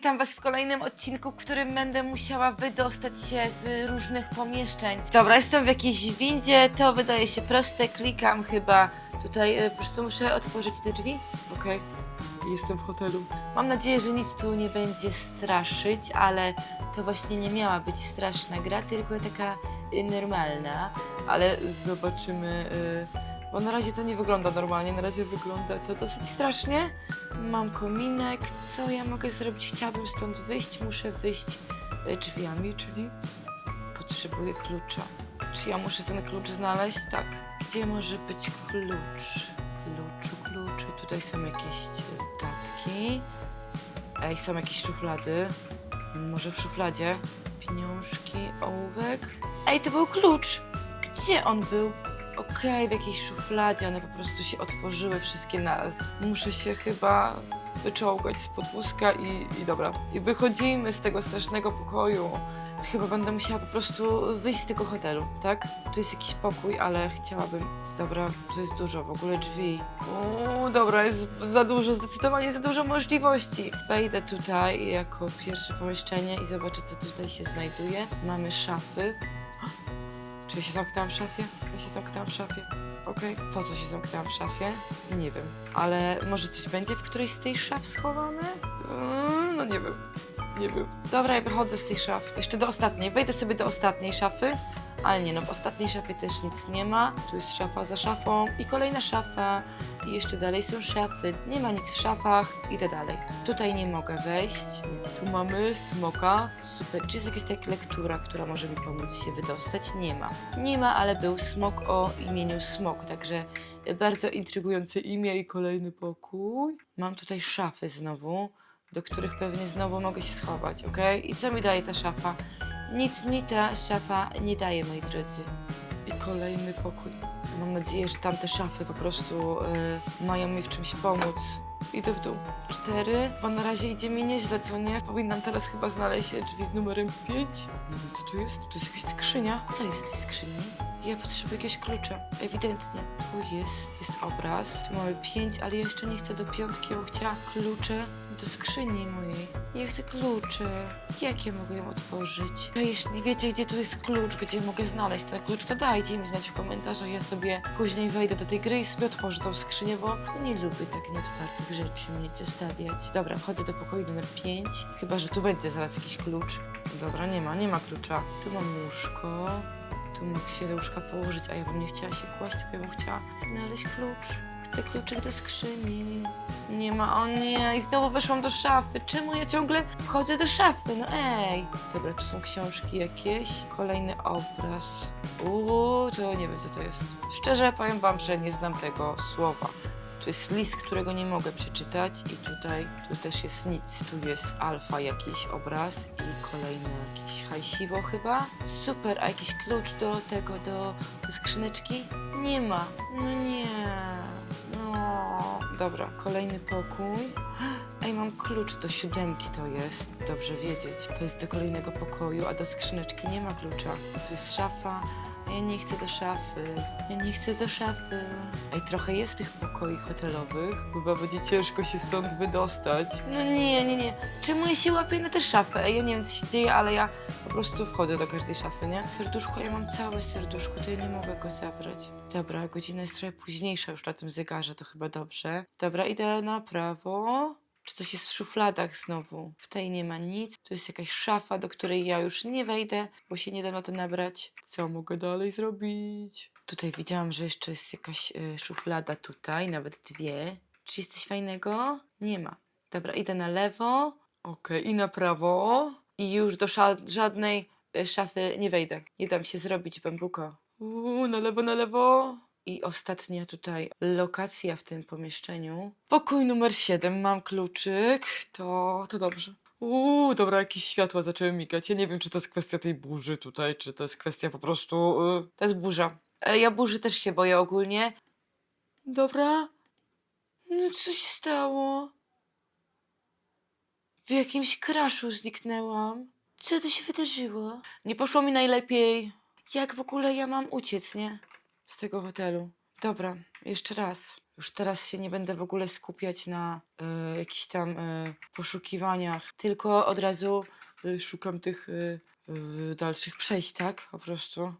witam was w kolejnym odcinku, w którym będę musiała wydostać się z różnych pomieszczeń. Dobra, jestem w jakiejś windzie, to wydaje się proste, klikam chyba. Tutaj e, po prostu muszę otworzyć te drzwi. Okej, jestem w hotelu. Mam nadzieję, że nic tu nie będzie straszyć, ale to właśnie nie miała być straszna gra, tylko taka y, normalna. Ale zobaczymy... y, bo na razie to nie wygląda normalnie, na razie wygląda to dosyć strasznie. Mam kominek, co ja mogę zrobić? Chciałabym stąd wyjść, muszę wyjść e, drzwiami, czyli potrzebuję klucza. Czy ja muszę ten klucz znaleźć? Tak. Gdzie może być klucz? Kluczu, kluczy. Tutaj są jakieś tatki. Ej, są jakieś szuflady. Może w szufladzie? Pieniążki, ołówek. Ej, to był klucz! Gdzie on był? Okej, w jakiejś szufladzie, one po prostu się otworzyły wszystkie naraz. Muszę się chyba wyczołgać z podwózka i, i dobra. I wychodzimy z tego strasznego pokoju. Chyba będę musiała po prostu wyjść z tego hotelu, tak? Tu jest jakiś pokój, ale chciałabym... Dobra, tu jest dużo w ogóle drzwi. Uuu, dobra, jest za dużo, zdecydowanie za dużo możliwości. Wejdę tutaj jako pierwsze pomieszczenie i zobaczę, co tutaj się znajduje. Mamy szafy. Czy ja się zamknęłam w szafie? Ja się zamknęłam w szafie. Okej. Po co się zamknęłam w szafie? Nie wiem. Ale może coś będzie w którejś z tej szaf schowane? Mm, no nie wiem. Nie wiem. Dobra, ja wychodzę z tej szafy. Jeszcze do ostatniej. Wejdę sobie do ostatniej szafy. Ale nie no, w ostatniej szafie też nic nie ma. Tu jest szafa za szafą i kolejna szafa. I jeszcze dalej są szafy. Nie ma nic w szafach. Idę dalej. Tutaj nie mogę wejść. Nie. Tu mamy smoka. Super. Czy jest jakaś taka lektura, która może mi pomóc się wydostać? Nie ma. Nie ma, ale był smok o imieniu Smok. Także bardzo intrygujące imię i kolejny pokój. Mam tutaj szafy znowu, do których pewnie znowu mogę się schować, ok? I co mi daje ta szafa? Nic mi ta szafa nie daje, moi drodzy. I kolejny pokój. Mam nadzieję, że tamte szafy po prostu y, mają mi w czymś pomóc. Idę w dół. Cztery, bo na razie idzie mi nieźle, co nie? Powinnam teraz chyba znaleźć drzwi z numerem pięć. Nie wiem, co tu jest? Tu jest jakaś skrzynia. Co jest w tej skrzyni? Ja potrzebuję jakiegoś klucza. Ewidentnie. Tu jest, jest obraz. Tu mamy pięć, ale jeszcze nie chcę do piątki, bo chciała klucze do skrzyni mojej. Ja chcę klucze. Jak ja mogę ją otworzyć? A jeśli wiecie, gdzie tu jest klucz, gdzie mogę znaleźć ten klucz, to dajcie mi znać w komentarzach. Ja sobie później wejdę do tej gry i sobie otworzę tą skrzynię, bo nie lubię tak nieotwartych rzeczy mieć zostawiać. Dobra, wchodzę do pokoju numer 5. Chyba, że tu będzie zaraz jakiś klucz. Dobra, nie ma, nie ma klucza. Tu mam łóżko. Tu mógł się do łóżka położyć, a ja bym nie chciała się kłaść, tylko ja bym chciała znaleźć klucz. Chcę kluczyk do skrzyni. Nie ma, o nie, i znowu weszłam do szafy. Czemu ja ciągle wchodzę do szafy? No ej. Dobra, tu są książki jakieś. Kolejny obraz. Uuu, to nie wiem co to jest. Szczerze powiem wam, że nie znam tego słowa. Tu jest list, którego nie mogę przeczytać i tutaj, tu też jest nic. Tu jest alfa jakiś obraz i kolejne jakieś hajsiwo chyba. Super, a jakiś klucz do tego, do, do skrzyneczki? Nie ma. No nie. Dobra, kolejny pokój. Ej, mam klucz do siódemki to jest. Dobrze wiedzieć. To jest do kolejnego pokoju, a do skrzyneczki nie ma klucza. Tu jest szafa. Ja nie chcę do szafy. Ja nie chcę do szafy. Ej, trochę jest tych pokoi hotelowych. Chyba będzie ciężko się stąd wydostać. No nie, nie, nie. Czemu ja się łapię na tę szafę? Ej, ja nie wiem, co się dzieje, ale ja po prostu wchodzę do każdej szafy, nie? Serduszko, ja mam całe serduszko, to ja nie mogę go zabrać. Dobra, godzina jest trochę późniejsza już na tym zegarze, to chyba dobrze. Dobra, idę na prawo. Czy coś jest w szufladach znowu? W tej nie ma nic. Tu jest jakaś szafa, do której ja już nie wejdę, bo się nie da na to nabrać. Co mogę dalej zrobić? Tutaj widziałam, że jeszcze jest jakaś y, szuflada tutaj, nawet dwie. Czy jest coś fajnego? Nie ma. Dobra, idę na lewo. Okej, i na prawo. I już do żadnej y, szafy nie wejdę. Nie dam się zrobić bambuka. Uuu, na lewo, na lewo. I ostatnia tutaj lokacja w tym pomieszczeniu. Pokój numer 7, mam kluczyk. To, to dobrze. Uuu, dobra, jakieś światła zaczęły migać. Ja nie wiem, czy to jest kwestia tej burzy tutaj, czy to jest kwestia po prostu... y, To jest burza. E, Ja burzy też się boję ogólnie. Dobra. No co się stało? W jakimś kraszu zniknęłam. Co to się wydarzyło? Nie poszło mi najlepiej. Jak w ogóle ja mam uciec, nie? Z tego hotelu. Dobra, jeszcze raz. Już teraz się nie będę w ogóle skupiać na e, jakichś tam e, poszukiwaniach, tylko od razu e, szukam tych e, e, dalszych przejść, tak? Po prostu.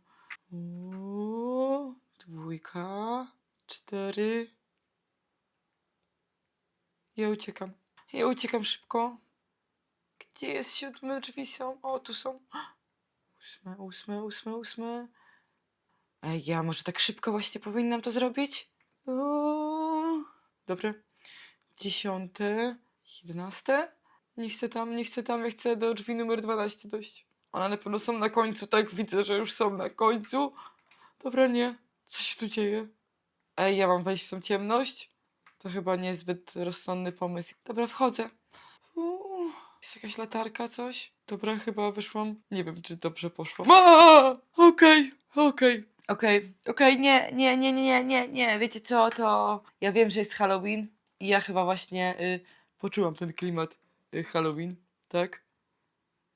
Uuu, dwójka, cztery. Ja uciekam. Ja uciekam szybko. Gdzie jest siódme drzwi są? O, tu są. Ósme, ósme, ósme, ósme. Ej, ja może tak szybko właśnie powinnam to zrobić? Uuu. Dobra. Dziesiąte, jedenaste. Nie chcę tam, nie chcę tam, ja chcę do drzwi numer 12 dojść. One na pewno są na końcu, tak? Widzę, że już są na końcu. Dobra, nie. Co się tu dzieje? Ej, ja mam wejść w tą ciemność? To chyba niezbyt rozsądny pomysł. Dobra, wchodzę. Uuu, jest jakaś latarka, coś? Dobra, chyba wyszłam. Nie wiem, czy dobrze poszłam. Okej, okej. Okej, okej, nie, nie, nie, nie, nie, nie. Wiecie co, to... Ja wiem, że jest Halloween i ja chyba właśnie y, poczułam ten klimat y, Halloween, tak?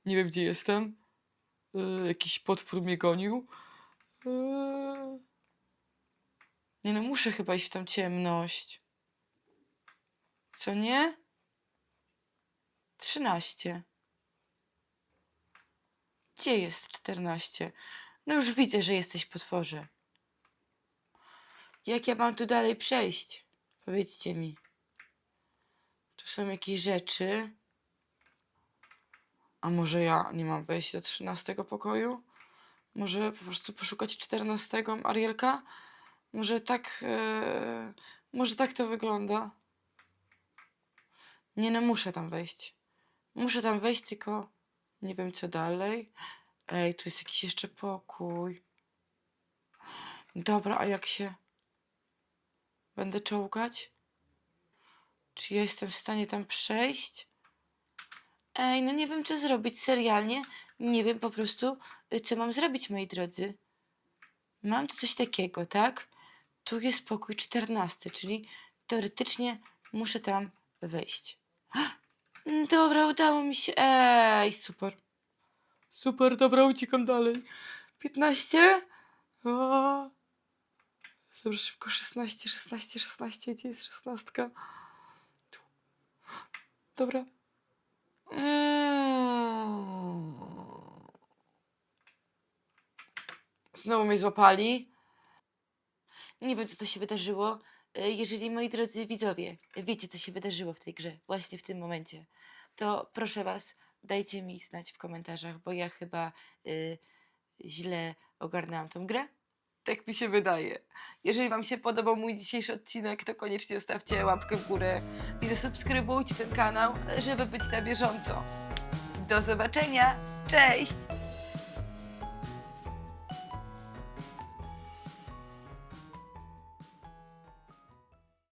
Nie wiem, gdzie jestem. Y, jakiś potwór mnie gonił. Y... Nie no, muszę chyba iść w tą ciemność. Co nie? Trzynaście. Gdzie jest czternaście? No już widzę, że jesteś potworze. Jak ja mam tu dalej przejść? Powiedzcie mi. Tu są jakieś rzeczy. A może ja nie mam wejść do trzynastego pokoju? Może po prostu poszukać czternastego Arielka? Może tak... e, może tak to wygląda? Nie no, muszę tam wejść. Muszę tam wejść, tylko nie wiem co dalej. Ej, tu jest jakiś jeszcze pokój. Dobra, a jak się będę czołgać? Czy ja jestem w stanie tam przejść? Ej, no nie wiem co zrobić serialnie. Nie wiem po prostu, y, co mam zrobić, moi drodzy. Mam tu coś takiego, tak? Tu jest pokój czternasty, czyli teoretycznie muszę tam wejść. Dobra, udało mi się. Ej, super. Super, dobra, uciekam dalej. 15? A. Dobra, szybko, 16, 16, 16, gdzie jest 16? Tu. Dobra. Mm. Znowu mnie złapali. Nie wiem, co to się wydarzyło. E, Jeżeli moi drodzy widzowie wiecie, co się wydarzyło w tej grze, właśnie w tym momencie, to proszę Was, dajcie mi znać w komentarzach, bo ja chyba y, źle ogarnęłam tą grę. Tak mi się wydaje. Jeżeli Wam się podobał mój dzisiejszy odcinek, to koniecznie zostawcie łapkę w górę i zasubskrybujcie ten kanał, żeby być na bieżąco. Do zobaczenia! Cześć!